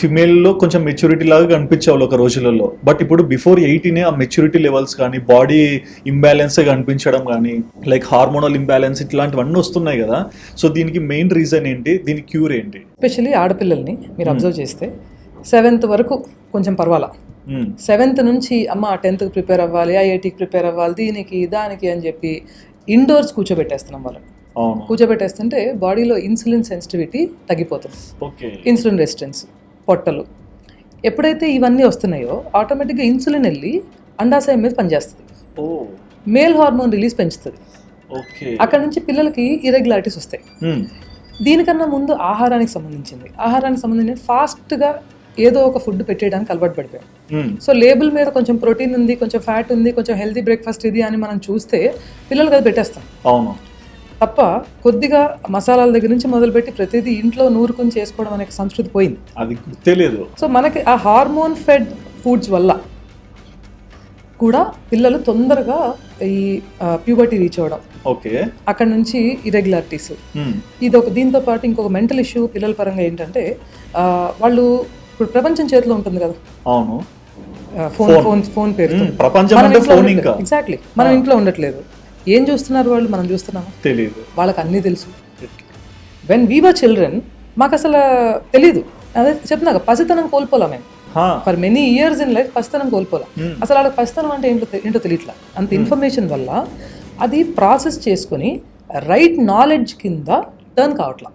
ఫిమేల్లో కొంచెం మెచ్యూరిటీ లాగా కనిపించేవాళ్ళు ఒక రోజులలో. బట్ ఇప్పుడు బిఫోర్ ఎయిటీనే ఆ మెచ్యూరిటీ లెవెల్స్ కానీ బాడీ ఇంబ్యాలెన్స్ కనిపించడం కానీ లైక్ హార్మోనల్ ఇంబ్యాలెన్స్ ఇట్లాంటివన్నీ వస్తున్నాయి కదా. సో దీనికి మెయిన్ రీజన్ ఏంటి? దీని క్యూర్ ఏంటి? ఎస్పెషల్లీ ఆడపిల్లల్ని మీరు అబ్జర్వ్ చేస్తే సెవెంత్ వరకు కొంచెం పర్వాలా. సెవెంత్ నుంచి అమ్మ టెన్త్కి ప్రిపేర్ అవ్వాలి ఐఐటికి ప్రిపేర్ అవ్వాలి దీనికి దానికి అని చెప్పి ఇండోర్స్ కూర్చోబెట్టేస్తున్నాం వాళ్ళని. కూర్చోబెట్టేస్తుంటే బాడీలో ఇన్సులిన్ సెన్సిటివిటీ తగ్గిపోతుంది. ఓకే ఇన్సులిన్ రెసిస్టెన్స్ పొట్టలు. ఎప్పుడైతే ఇవన్నీ వస్తున్నాయో ఆటోమేటిక్గా ఇన్సులిన్ వెళ్ళి అండాశయం మీద పనిచేస్తుంది. మేల్ హార్మోన్ రిలీజ్ పెంచుతుంది. అక్కడ నుంచి పిల్లలకి ఇరెగ్యులారిటీస్ వస్తాయి. దీనికన్నా ముందు ఆహారానికి సంబంధించింది. ఆహారానికి సంబంధించి ఫాస్ట్గా ఏదో ఒక ఫుడ్ పెట్టేయడానికి అలవాటు పడిపోయాం. సో లేబుల్ మీద కొంచెం ప్రోటీన్ ఉంది కొంచెం ఫ్యాట్ ఉంది కొంచెం హెల్తీ బ్రేక్ఫాస్ట్ ఇది అని మనం చూస్తే పిల్లలకి అది పెట్టేస్తాం. అవును. తప్ప కొద్దిగా మసాలాల దగ్గర నుంచి మొదలుపెట్టి ప్రతిదీ ఇంట్లో నూరుకుని చేసుకోవడం అనే సంస్కృతి పోయింది. అది తెలియదు సో మనకి ఆ హార్మోన్ ఫెడ్ ఫుడ్స్ వల్ల కూడా పిల్లలు తొందరగా ఈ ప్యూబర్టీ రీచ్ అవ్వడం ఓకే. అక్కడ నుంచి ఇరెగ్యులారిటీస్. ఇది ఒక దీంతో పాటు ఇంకొక మెంటల్ ఇష్యూ పిల్లల పరంగా ఏంటంటే వాళ్ళు ఇప్పుడు ప్రపంచం చేతిలో ఉంటుంది కదా? అవును. Phone phone. ఫోన్ పేరు. ప్రపంచం ఎగ్జాక్ట్లీ మనం ఇంట్లో ఉండట్లేదు. ఏం చూస్తున్నారు వాళ్ళు? మనం చూస్తున్నాము? తెలియదు వాళ్ళకి అన్నీ తెలుసు. వెన్ వీవర్ చిల్డ్రన్ మాకు అసలు తెలీదు. అదే చెప్తున్నా కదా, పసితనం కోల్పోలా మేము. For many years in life పసితనం కోల్పోలా. Hmm. అసలు వాళ్ళకి పసితనం అంటే ఏంటో ఏంటో తెలియట్లా అంత ఇన్ఫర్మేషన్ వల్ల అది ప్రాసెస్ చేసుకొని రైట్ నాలెడ్జ్ కింద టర్న్ కావట్లా.